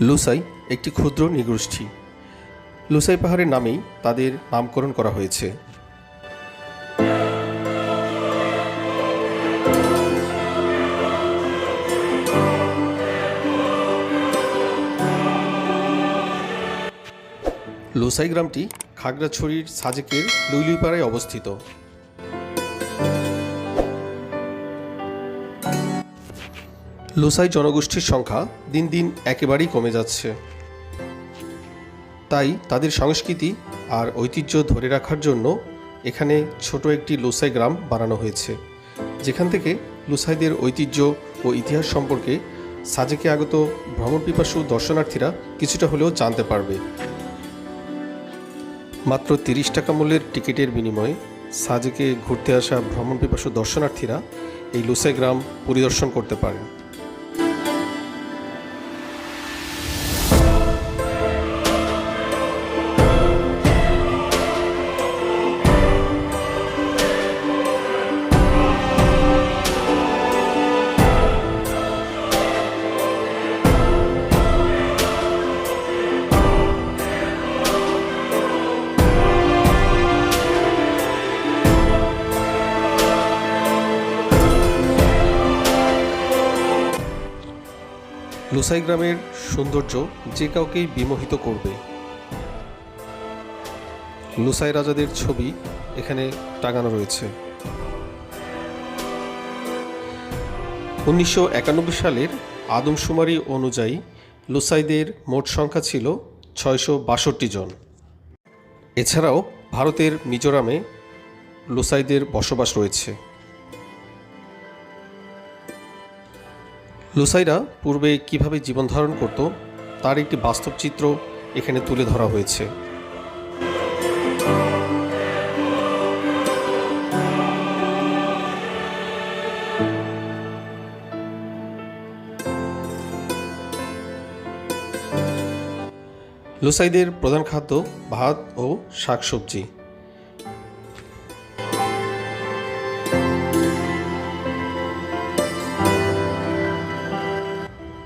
লুসাই একটি ক্ষুদ্র নৃগোষ্ঠী। লুসাই পাহাড়ের নামেই তাদের নামকরণ করা হয়েছে। লুসাই গ্রামটি খাগড়াছড়ির সাজেকের লুইলুইপাড়ায় অবস্থিত। লুসাই জনগোষ্ঠীর সংখ্যা দিন দিন একেবারেই কমে যাচ্ছে। তাই তাদের সংস্কৃতি আর ঐতিহ্য ধরে রাখার জন্য এখানে ছোট একটি লুসাই গ্রাম বানানো হয়েছে, যেখান থেকে লুসাইদের ঐতিহ্য ও ইতিহাস সম্পর্কে সাজেকে আগত ভ্রমণ পিপাসু দর্শনার্থীরা কিছুটা হলেও জানতে পারবে। মাত্র তিরিশ টাকা মূল্যের টিকিটের বিনিময়ে সাজেকে ঘুরতে আসা ভ্রমণ পিপাসু দর্শনার্থীরা এই লুসাই গ্রাম পরিদর্শন করতে পারেন। লুসাই গ্রামের সৌন্দর্য যে কাউকেই বিমোহিত করবে। লুসাই রাজাদের ছবি এখানে টাঙানো রয়েছে। উনিশশো একানব্বই সালের আদমশুমারি অনুযায়ী লুসাইদের মোট সংখ্যা ছিল ছয়শো বাষট্টি জন। এছাড়াও ভারতের মিজোরামে লুসাইদের বসবাস রয়েছে। লুসাইরা পূর্বে কীভাবে জীবন ধারণ করত, তার একটি বাস্তব চিত্র এখানে তুলে ধরা হয়েছে। লুসাইদের প্রধান খাদ্য ভাত ও শাকসবজি।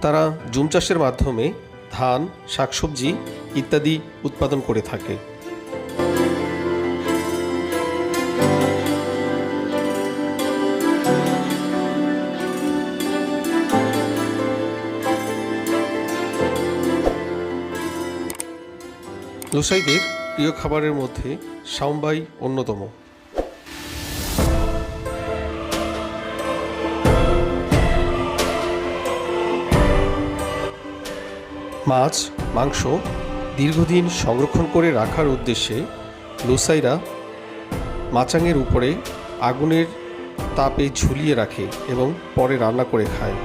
তারা জুম চাষের মাধ্যমে ধান, শাকসবজি ইত্যাদি উৎপাদন করে থাকে। লুসাইদের প্রিয় খাবারের মধ্যে সাম্বাই অন্যতম। মাছ, মাংস দীর্ঘদিন সংরক্ষণ করে রাখার উদ্দেশ্যে লোসাইরা মাচাঙের উপরে আগুনের তাপে ঝুলিয়ে রাখে এবং পরে রান্না করে খায়।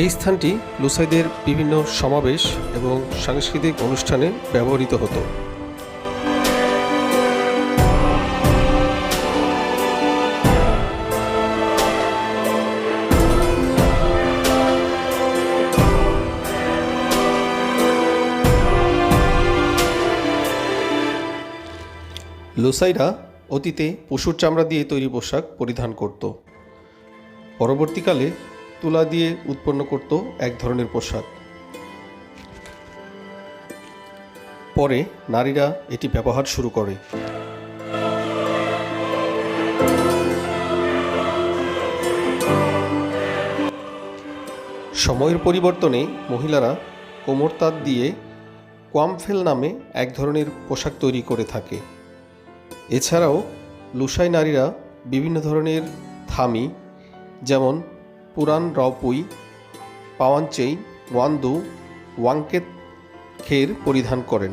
এই স্থানটি লুসাইদের বিভিন্ন সমাবেশ এবং সাংস্কৃতিক অনুষ্ঠানে ব্যবহৃত হতো। লুসাইরা অতীতে পশুর চামড়া দিয়ে তৈরি পোশাক পরিধান করত। পরবর্তীকালে তুলা দিয়ে উৎপন্ন করত এক ধরনের পোশাক। পরে নারীরা এটি ব্যবহার শুরু করে। সময়ের পরিবর্তনে মহিলারা কোমর তাঁত দিয়ে কোয়ামফেল নামে এক ধরনের পোশাক তৈরি করে থাকে। এছাড়াও লুসাই নারীরা বিভিন্ন ধরনের থামি, যেমন পুরান রপুই পাওয়ানচেই, ওয়ান্দু ওয়াংকেত খের পরিধান করেন।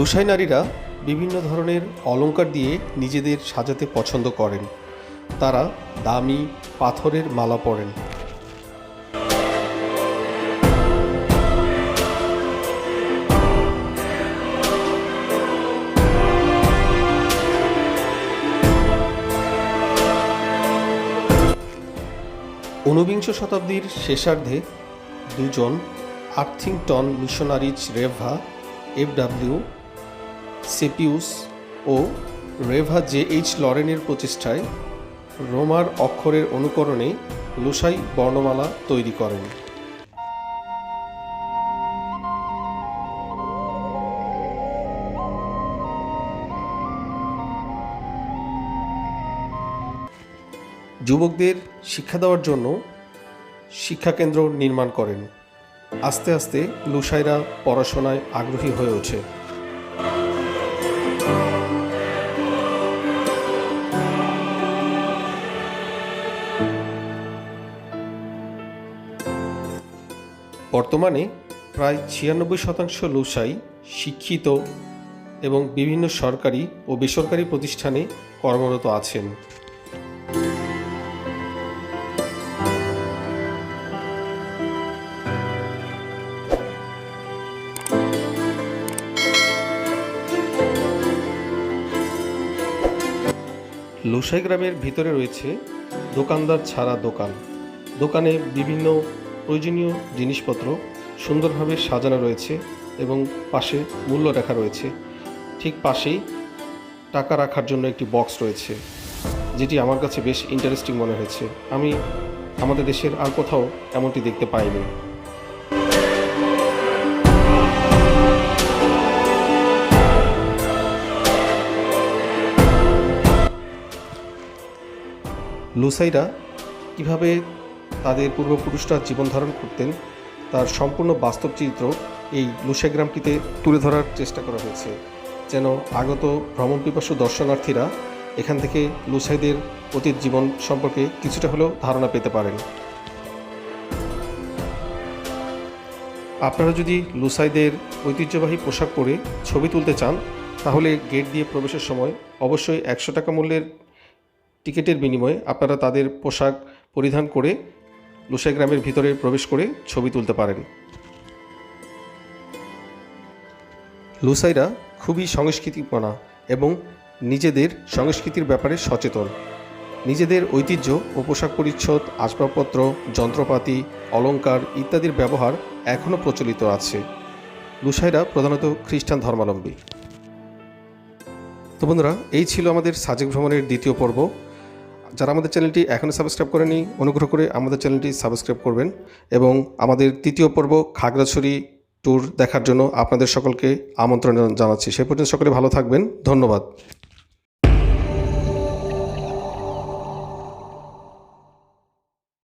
লোসাই নারীরা বিভিন্ন ধরনের অলঙ্কার দিয়ে নিজেদের সাজাতে পছন্দ করেন। তারা দামি পাথরের মালা পরেন। ঊনবিংশ শতাব্দীর শেষার্ধে দুজন Arthington missionaries Rev, F W সেপিউস ও রেভা জে এইচ লরেনের প্রচেষ্টায় রোমার অক্ষরের অনুকরণে লুসাই বর্ণমালা তৈরি করেন। যুবকদের শিক্ষা দেওয়ার জন্য শিক্ষাকেন্দ্র নির্মাণ করেন। আস্তে আস্তে লুসাইরা পড়াশোনায় আগ্রহী হয়ে ওঠে। বর্তমানে প্রায় ছিয়ানব্বই শতাংশ লুসাই শিক্ষিত এবং বিভিন্ন সরকারি ও বেসরকারি প্রতিষ্ঠানে কর্মরত আছেন। লুসাই গ্রামের ভিতরে রয়েছে দোকানদার ছাড়া দোকান। দোকানে বিভিন্ন প্রয়োজনীয় জিনিসপত্র সুন্দরভাবে সাজানো রয়েছে এবং পাশে মূল্য লেখা রয়েছে। ঠিক পাশেই টাকা রাখার জন্য একটি বক্স রয়েছে, যেটি আমার কাছে বেশ ইন্টারেস্টিং মনে হয়েছে। আমি আমাদের দেশের আর কোথাও এমনটি দেখতে পাইনি। লুসাইরা কীভাবে তাদের পূর্বপুরুষরা জীবন ধারণ করতেন, তার সম্পূর্ণ বাস্তব চিত্র এই লুসাই গ্রামটিতে তুলে ধরার চেষ্টা করা হয়েছে। যেন আগত ভ্রমণ পিপাসু দর্শনার্থীরা এখান থেকে লুসাইদের অতীত জীবন সম্পর্কে কিছুটা হলেও ধারণা পেতে পারেন। আপনারা যদি লুসাইদের ঐতিহ্যবাহী পোশাক পরে ছবি তুলতে চান, তাহলে গেট দিয়ে প্রবেশের সময় অবশ্যই একশো টাকা মূল্যের টিকিটের বিনিময়ে আপনারা তাদের পোশাক পরিধান করে লুসাই গ্রামের ভিতরে প্রবেশ করে ছবি তুলতে পারেন। লুসাইরা খুবই সংস্কৃতিপনা এবং নিজেদের সংস্কৃতির ব্যাপারে সচেতন। নিজেদের ঐতিহ্য ও পোশাক পরিচ্ছদ, আসবাবপত্র, যন্ত্রপাতি, অলংকার ইত্যাদির ব্যবহার এখনও প্রচলিত আছে। লুসাইরা প্রধানত খ্রিস্টান ধর্মাবলম্বী। তো বন্ধুরা, এই ছিল আমাদের সাজেক ভ্রমণের দ্বিতীয় পর্ব। যারা আমাদের চ্যানেলটি এখনও সাবস্ক্রাইব করেনি, অনুগ্রহ করে আমাদের চ্যানেলটি সাবস্ক্রাইব করবেন এবং আমাদের তৃতীয় পর্ব খাগড়াছড়ি ট্যুর দেখার জন্য আপনাদের সকলকে আমন্ত্রণ জানাচ্ছি। সেই পর্যন্ত সকলে ভালো থাকবেন। ধন্যবাদ।